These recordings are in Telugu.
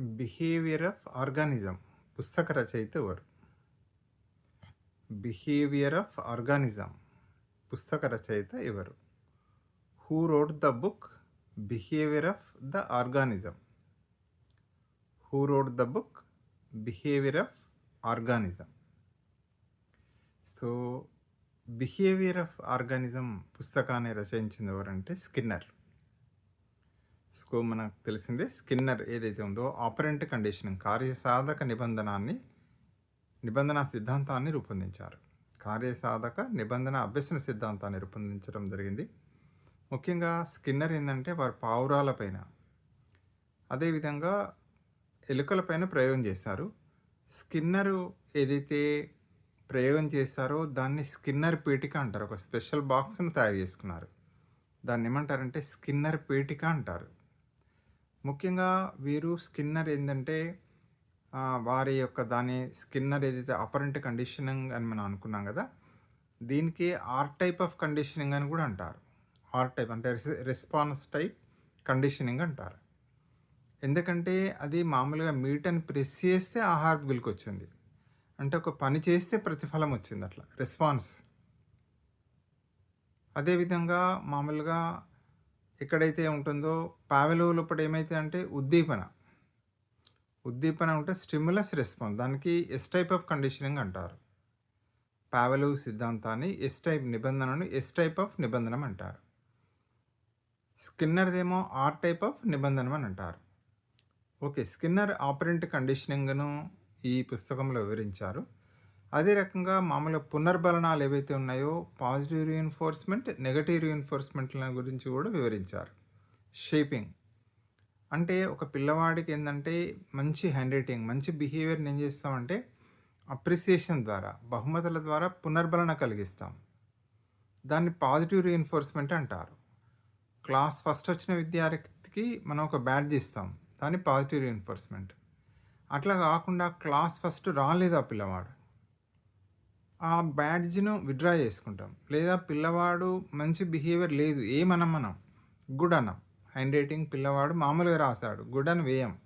Behaviour of organism. పుస్తక రచయిత ఎవరు? Behaviour of organism. పుస్తక రచయిత ఎవరు? Who wrote the book behaviour of the organism? Who wrote the book behaviour of organism? So behaviour of organism పుస్తకాన్ని రచయించింది ఎవరంటే స్కిన్నర్. సో మనకు తెలిసిందే స్కిన్నర్ ఏదైతే ఉందో ఆపరెంట్ కండిషనింగ్ కార్యసాధక నిబంధనాన్ని నిబంధన సిద్ధాంతాన్ని రూపొందించారు. కార్యసాధక నిబంధన అభ్యసన సిద్ధాంతాన్ని రూపొందించడం జరిగింది. ముఖ్యంగా స్కిన్నర్ ఏంటంటే వారి పావురాలపైన అదేవిధంగా ఎలుకలపైన ప్రయోగం చేశారు. స్కిన్నరు ఏదైతే ప్రయోగం చేశారో దాన్ని స్కిన్నర్ పీఠిక అంటారు. ఒక స్పెషల్ బాక్స్ను తయారు చేసుకున్నారు. దాన్ని ఏమంటారంటే స్కిన్నర్ పీఠిక అంటారు. ముఖ్యంగా వీరు స్కిన్నర్ ఏంటంటే వారి యొక్క దాని స్కిన్నర్ ఏదైతే అపరెంట్ కండిషనింగ్ అని మనం అనుకున్నాం కదా దీనికి ఆర్ టైప్ ఆఫ్ కండిషనింగ్ అని కూడా అంటారు. ఆర్ టైప్ అంటే రెస్పాన్స్ టైప్ కండిషనింగ్ అంటారు. ఎందుకంటే అది మామూలుగా మీట్ అని ప్రెస్ చేస్తే ఆహార గులికి వచ్చింది. అంటే ఒక పని చేస్తే ప్రతిఫలం వచ్చింది అట్లా రెస్పాన్స్. అదేవిధంగా మామూలుగా ఎక్కడైతే ఉంటుందో పావెలో లోపల ఏమైతే అంటే ఉద్దీపన. ఉద్దీపన ఉంటే స్టిమ్యులస్ రెస్పాన్స్. దానికి ఎస్ టైప్ ఆఫ్ కండిషనింగ్ అంటారు. పావెలు సిద్ధాంతాన్ని ఎస్ టైప్ నిబంధనను ఎస్ టైప్ ఆఫ్ నిబంధనం అంటారు. స్కిన్నర్దేమో ఆర్ టైప్ ఆఫ్ నిబంధనం అని అంటారు. ఓకే స్కిన్నర్ ఆపరెంట్ కండిషనింగ్ను ఈ పుస్తకంలో వివరించారు. అదే రకంగా మామూలుగా పునర్బలనాలు ఏవైతే ఉన్నాయో పాజిటివ్ రీఎన్ఫోర్స్మెంట్ నెగటివ్ రీఎన్ఫోర్స్మెంట్ల గురించి కూడా వివరించారు. షేపింగ్ అంటే ఒక పిల్లవాడికి ఏంటంటే మంచి హ్యాండ్ రైటింగ్ మంచి బిహేవియర్ని ఏం చేస్తామంటే అప్రిసియేషన్ ద్వారా బహుమతుల ద్వారా పునర్బలన కలిగిస్తాం. దాన్ని పాజిటివ్ రీఎన్ఫోర్స్మెంట్ అంటారు. క్లాస్ ఫస్ట్ వచ్చిన విద్యార్థికి మనం ఒక బ్యాడ్ ఇస్తాం దాన్ని పాజిటివ్ రీఎన్ఫోర్స్మెంట్ అట్లా కాకుండా క్లాస్ ఫస్ట్ రాలేదు ఆ పిల్లవాడు. ఆ బ్యాడ్జ్ను విత్డ్రా చేసుకుంటాం. లేదా పిల్లవాడు మంచి బిహేవియర్ లేదు ఏమనం మనం గుడ్ అనం. హ్యాండ్ రైటింగ్ పిల్లవాడు మామూలుగా రాస్తాడు. గుడ్ అని వేయం.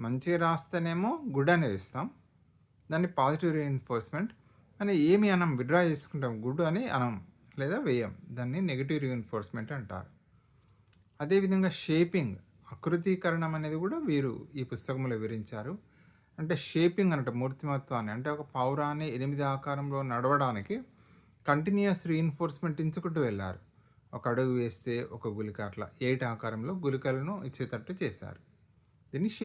మంచిగా రాస్తేనేమో గుడ్ అని వేస్తాం. దాన్ని పాజిటివ్ రీఎన్ఫోర్స్మెంట్ అని ఏమి అనం? విత్డ్రా చేసుకుంటాం. గుడ్ అని అనం లేదా వేయం. దాన్ని నెగిటివ్ రీఎన్ఫోర్స్మెంట్ అంటారు. అదేవిధంగా షేపింగ్ ఆకృతీకరణం అనేది కూడా వీరు ఈ పుస్తకంలో వివరించారు. అంటే షేపింగ్ అంటే మూర్తిమత్వాన్ని అంటే ఒక పౌరాన్ని ఎనిమిది ఆకారంలో నడవడానికి కంటిన్యూస్ రీఎన్ఫోర్స్మెంట్ ఇచ్చుకుంటూ వెళ్ళారు. ఒక అడుగు వేస్తే ఒక గులిక అట్లా ఎయిట్ ఆకారంలో గులికలను ఇచ్చేటట్టు చేశారు. దీన్ని